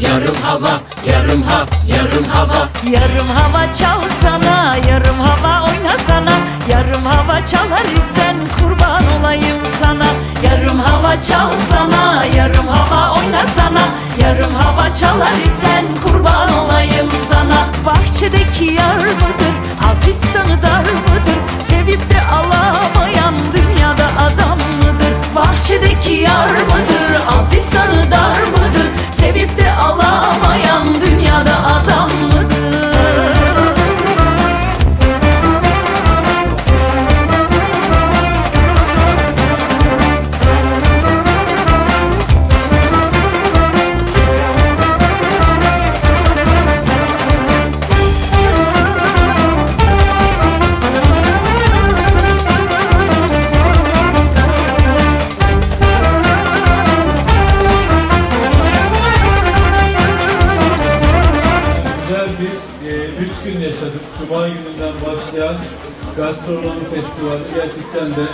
yarım ha yarım hava yarım ha yarım hava. Yarım hava çalsana, yarım hava oynasana. Yarım hava çalar isen kurban olayım sana. Yarım hava çalsana, yarım hava oynasana. Yarım hava çalar isen kurban olayım sana. Bahçedeki yar mıdır, Alfistan'ı dar mıdır Allah e, üç gün yaşadık. Cuma gününden başlayan gastronomi festivali gerçekten de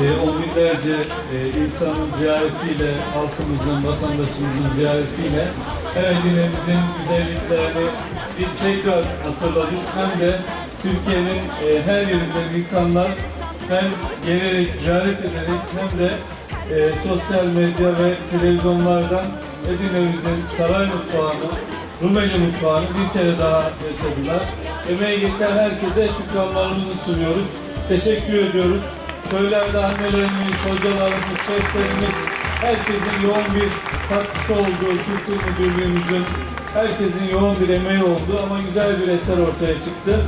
e, on binlerce e, insanın ziyaretiyle, halkımızın, vatandaşımızın ziyaretiyle Ereğli'mizin güzelliklerini biz tekrar hatırladık. Hem de Türkiye'nin e, her yerinden insanlar hem gelerek, ziyaret ederek hem de e, sosyal medya ve televizyonlardan Edirne'mizin saray mutfağını, Rumeli mutfağını bir kere daha yaşadılar. Emeği geçen herkese şükranlarımızı sunuyoruz. Teşekkür ediyoruz. Köylerde annelerimiz, hocalarımız, şeflerimiz, herkesin yoğun bir katkısı olduğu kültür müdürlüğümüzün herkesin yoğun bir emeği oldu ama güzel bir eser ortaya çıktı.